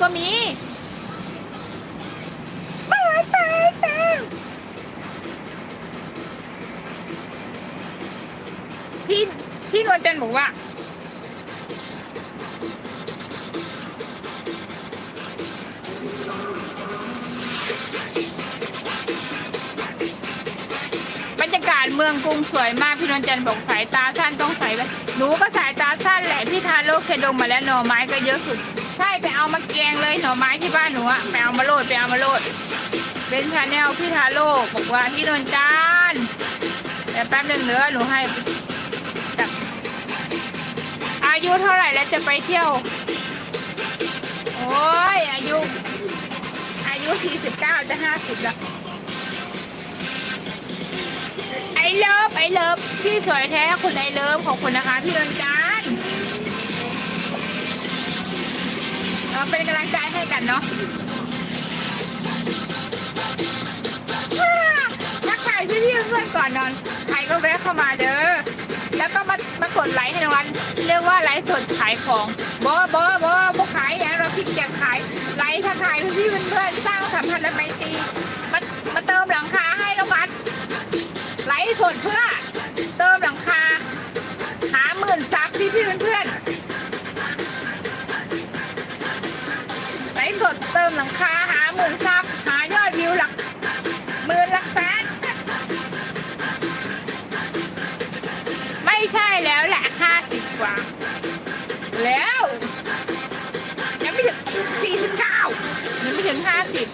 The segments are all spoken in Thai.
ก็มีไปไปไปพี่พี่นวลจันทร์บอกว่าบรรยากาศเมืองกรุงสวยมากพี่นวลจันทร์บอกสายตาสั้นต้องใส่ไปหนูก็สายตาสั้นแหละพี่ทาโร่เคดงมาแล้วหน่อไม้ก็เยอะสุด ใช่ไปเอามาแกงเลยหน่อไม้ที่บ้านหนูอะไปเอามาโลดไปเอามาโลดเป็นชาแนลพี่ทาโร่บอกว่าพี่นวลจันแต่แป๊บหนึ่งเนื้อหนูให้จับอายุเท่าไหร่แล้วจะไปเที่ยว โอ้ยอายุ อายุ 49 จะ 50 แล้ว ไอเลิฟไอเลิฟพี่สวยแท้คุณไอเลิฟขอบคุณนะคะ พี่ดนจาน เราเป็นกำลังใจให้กันเนาะทักทายพี่ๆเพื่อนก่อนนอน ใครก็แวะเข้ามาเด้อ แล้วก็มามากดไลค์ให้รางวัลเรียกว่าไลฟ์สดขายของบอบอบอบอขายอย่างเราคิดจะขายไลฟ์ทักทายพี่ๆเพื่อนๆสร้างสัมพันธ์และไมตรีมามาเติมหลังคาให้รางวัลไลฟ์สดเพื่อ ดเติมหลังคาหาหมื่นซับหายอดวิวหลักหมื่นหลักแสนไม่ใช่แล้วแหละห้าสิบกว่า แล้วยังไม่ถึงสี่สิบเก้ายังไม่ถึงห้าสิบ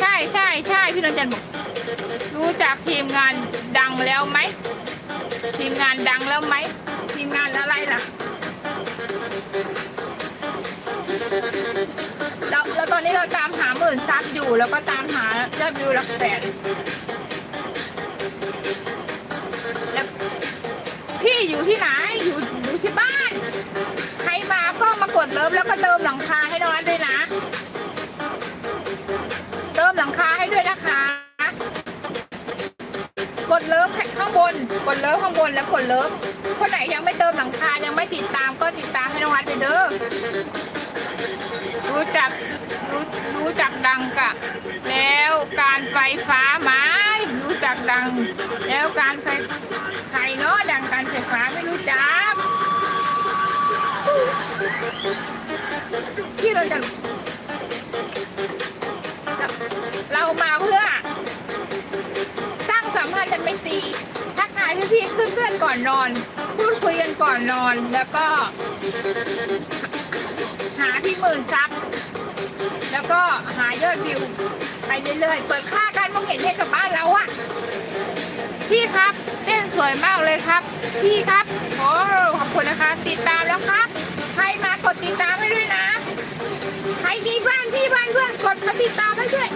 ใช่ใช่ใช่พี่นนจันบอกรู้จักทีมงานดังแล้วไหมทีมงานดังแล้วไหมทีมงานอะไรล่ะ เราเราตอนนี้เราตามหาหมื่นซับอยู่ แล้วก็ตามหายอดวิวหลักแสนแล้วพี่อยู่ที่ไหนอยู่อยู่ที่บ้าน ใครมาก็มากดเลิฟแล้วก็เติมหลังคาให้น้องนัทด้วยนะ เติมหลังคาให้ด้วยนะคะ กดเลิฟข้างบน กดเลิฟข้างบนแล้วกดเลิฟคนไหนยังไม่เติมหลังคายังไม่ติดตามก็ติดตามให้น้องวัดไปเด้อ รู้จักรู้รู้จัก ดังกะ แล้วการไฟฟ้าไหมรู้จักดัง แล้วการไฟใครเนาะดังการไฟฟ้าไม่รู้จักที่เราจะเรามาเพื่อ สร้างสัมพันธ์และไมตรีทักทายพี่ๆเพื่อนๆก่อนนอน พูดคุยกันก่อนนอนแล้วก็ หาที่หมื่นซับ แล้วก็หายอดวิวไปเรื่อยๆ เปิดค่าการมองเห็นให้กับบ้านเราอะพี่ครับเต้นสวยมากเลยครับ พี่ครับโอ้ขอบคุณนะคะ ติดตามแล้วครับ ใครมากดติดตามให้ด้วยนะ ใครมีบ้านพี่บ้านเพื่อนกดมาติดตามให้ด้วย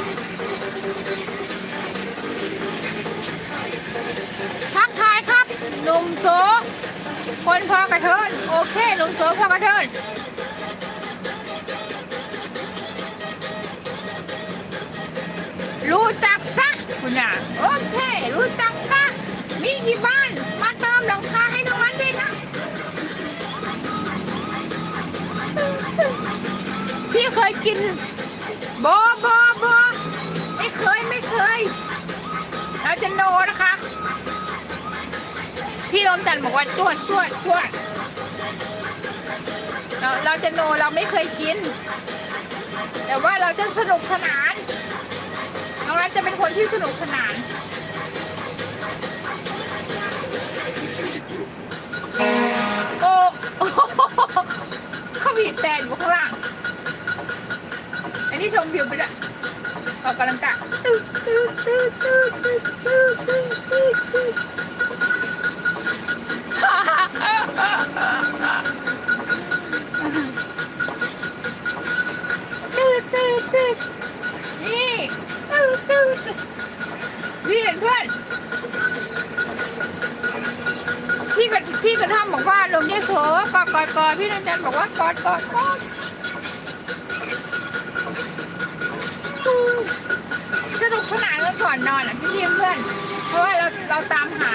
ทักทายครับหนุ่มโสคนพอกระเทินโอเคหนุ่มโสพอกระเทิน คุณอะโอเค รู้จักซะมีกี่บ้าน มาเติมหลังคาให้น้องนั้นด้วยนะ พี่เคยกินบอบอบอไม่เคยไม่เคยเราจะโนนะคะ พี่ลมจันบอกว่าจวดจวดจวดเราเราจะโนเราไม่เคยกิน แต่ว่าเราจะสนุกสนาน น้องรัฐจะเป็นคนที่สนุกสนานโอ้เขาบีบแต่อยู่ข้างล่าง อันนี้ชมวิวไปด้วยออกกำลังกายตึ๊ดตึ๊ดตึ๊ด พี่กับพี่กระท่อมบอกว่าลมเยโสกอดกอดกอดพี่นันจันบอกว่ากอดกอดกอดสนุกสนานกันก่อนนอนอะพี่เพื่อนเพราะว่าเราเราตามหา